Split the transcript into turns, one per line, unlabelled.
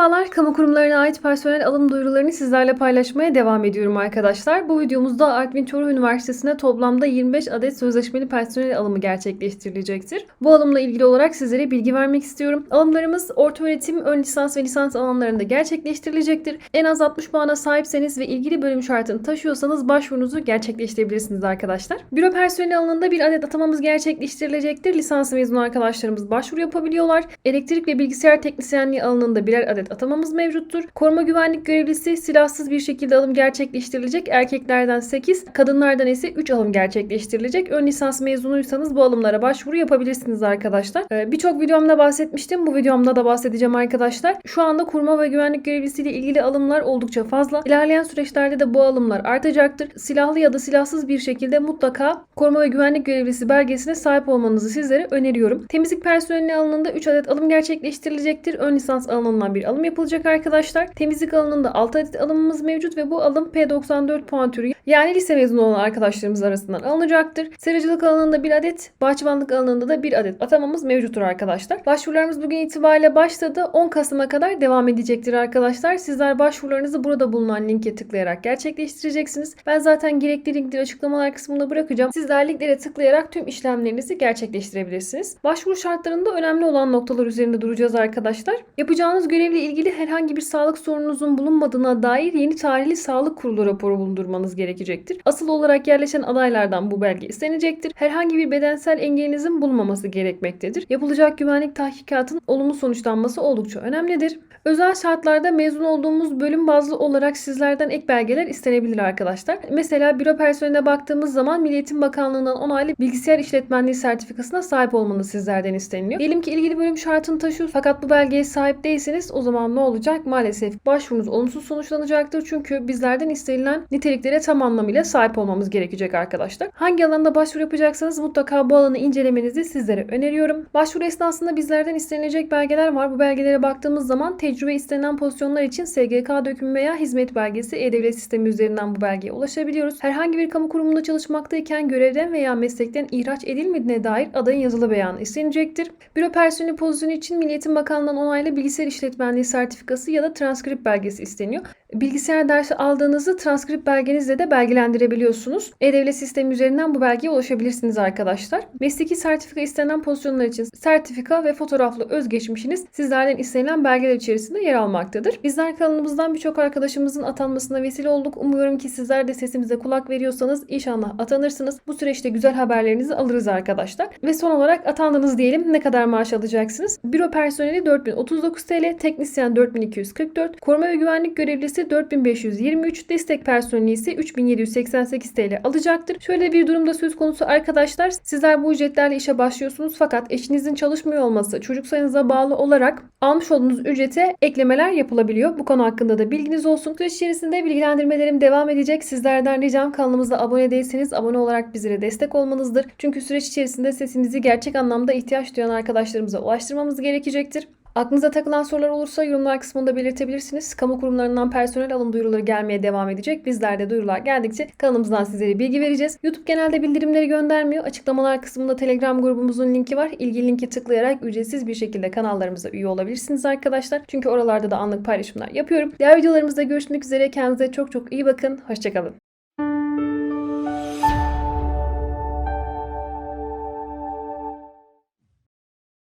Merhabalar, kamu kurumlarına ait personel alım duyurularını sizlerle paylaşmaya devam ediyorum arkadaşlar. Bu videomuzda Artvin Çoruh Üniversitesi'ne toplamda 25 adet sözleşmeli personel alımı gerçekleştirilecektir. Bu alımla ilgili olarak sizlere bilgi vermek istiyorum. Alımlarımız orta öğretim, ön lisans ve lisans alanlarında gerçekleştirilecektir. En az 60 puana sahipseniz ve ilgili bölüm şartını taşıyorsanız başvurunuzu gerçekleştirebilirsiniz arkadaşlar. Büro personeli alanında bir adet atamamız gerçekleştirilecektir. Lisans mezunu arkadaşlarımız başvuru yapabiliyorlar. Elektrik ve bilgisayar teknisyenliği alanında birer adet atamamız mevcuttur. Koruma güvenlik görevlisi silahsız bir şekilde alım gerçekleştirilecek. Erkeklerden 8, kadınlardan ise 3 alım gerçekleştirilecek. Ön lisans mezunuysanız bu alımlara başvuru yapabilirsiniz arkadaşlar. Ee, Birçok videomda bahsetmiştim. Bu videomda da bahsedeceğim arkadaşlar. Şu anda koruma ve güvenlik görevlisiyle ilgili alımlar oldukça fazla. İlerleyen süreçlerde de bu alımlar artacaktır. Silahlı ya da silahsız bir şekilde mutlaka koruma ve güvenlik görevlisi belgesine sahip olmanızı sizlere öneriyorum. Temizlik personeli alanında 3 adet alım gerçekleştirilecektir. Ön lisans alanından bir alım yapılacak arkadaşlar. Temizlik alanında 6 adet alımımız mevcut ve bu alım P94 puan türü yani lise mezunu olan arkadaşlarımız arasından alınacaktır. Seracılık alanında bir adet, bahçıvanlık alanında da bir adet atamamız mevcuttur arkadaşlar. Başvurularımız bugün itibariyle başladı. 10 Kasım'a kadar devam edecektir arkadaşlar. Sizler başvurularınızı burada bulunan linke tıklayarak gerçekleştireceksiniz. Ben zaten gerekli linkleri açıklamalar kısmında bırakacağım. Sizler linklere tıklayarak tüm işlemlerinizi gerçekleştirebilirsiniz. Başvuru şartlarında önemli olan noktalar üzerinde duracağız arkadaşlar. Yapacağınız görevle ilgili herhangi bir sağlık sorununuzun bulunmadığına dair yeni tarihli sağlık kurulu raporu bulundurmanız gerekecektir. Asıl olarak yerleşen adaylardan bu belge istenecektir. Herhangi bir bedensel engelinizin bulunmaması gerekmektedir. Yapılacak güvenlik tahkikatın olumlu sonuçlanması oldukça önemlidir. Özel şartlarda mezun olduğumuz bölüm bazlı olarak sizlerden ek belgeler istenebilir arkadaşlar. Mesela büro personeline baktığımız zaman Milli Bakanlığı'ndan onaylı bilgisayar işletmenliği sertifikasına sahip olmanız sizlerden isteniyor. Diyelim ki ilgili bölüm şartını taşıyor fakat bu belgeye sahip değilseniz o zaman ne olacak? Maalesef başvurunuz olumsuz sonuçlanacaktır. Çünkü bizlerden istenilen niteliklere tam anlamıyla sahip olmamız gerekecek arkadaşlar. Hangi alanda başvuru yapacaksanız mutlaka bu alanı incelemenizi sizlere öneriyorum. Başvuru esnasında bizlerden istenilecek belgeler var. Bu belgelere baktığımız zaman tecrübe istenilen pozisyonlar için SGK dökümü veya hizmet belgesi e-devlet sistemi üzerinden bu belgeye ulaşabiliyoruz. Herhangi bir kamu kurumunda çalışmaktayken görevden veya meslekten ihraç edilmediğine dair adayın yazılı beyanı istenecektir. Büro personeli pozisyonu için Milli Eğitim Bakanlığı'ndan onaylı bilgisayar işletmenliği sertifikası ya da transkript belgesi isteniyor. Bilgisayar dersi aldığınızı transkript belgenizle de belgelendirebiliyorsunuz. E-Devlet sistemi üzerinden bu belgeye ulaşabilirsiniz arkadaşlar. Mesleki sertifika istenen pozisyonlar için sertifika ve fotoğraflı özgeçmişiniz sizlerden istenilen belgeler içerisinde yer almaktadır. Bizler kanalımızdan birçok arkadaşımızın atanmasına vesile olduk. Umuyorum ki sizler de sesimize kulak veriyorsanız inşallah atanırsınız. Bu süreçte güzel haberlerinizi alırız arkadaşlar. Ve son olarak atandınız diyelim. Ne kadar maaş alacaksınız? Büro personeli 4039 TL, teknisyen 4244, koruma ve güvenlik görevlisi 4523, destek personeli ise 3788 TL alacaktır. Şöyle bir durumda söz konusu arkadaşlar. Sizler bu ücretlerle işe başlıyorsunuz fakat eşinizin çalışmıyor olması çocuk sayınıza bağlı olarak almış olduğunuz ücrete eklemeler yapılabiliyor. Bu konu hakkında da bilginiz olsun. Süreç içerisinde bilgilendirmelerim devam edecek. Sizlerden ricam kanalımıza abone değilseniz abone olarak bizlere destek olmanızdır. Çünkü süreç içerisinde sesimizi gerçek anlamda ihtiyaç duyan arkadaşlarımıza ulaştırmamız gerekecektir. Aklınıza takılan sorular olursa yorumlar kısmında belirtebilirsiniz. Kamu kurumlarından personel alım duyuruları gelmeye devam edecek. Bizler de duyurular geldikçe kanalımızdan sizlere bilgi vereceğiz. YouTube genelde bildirimleri göndermiyor. Açıklamalar kısmında Telegram grubumuzun linki var. İlgili linke tıklayarak ücretsiz bir şekilde kanallarımıza üye olabilirsiniz arkadaşlar. Çünkü oralarda da anlık paylaşımlar yapıyorum. Diğer videolarımızda görüşmek üzere. Kendinize çok çok iyi bakın. Hoşçakalın.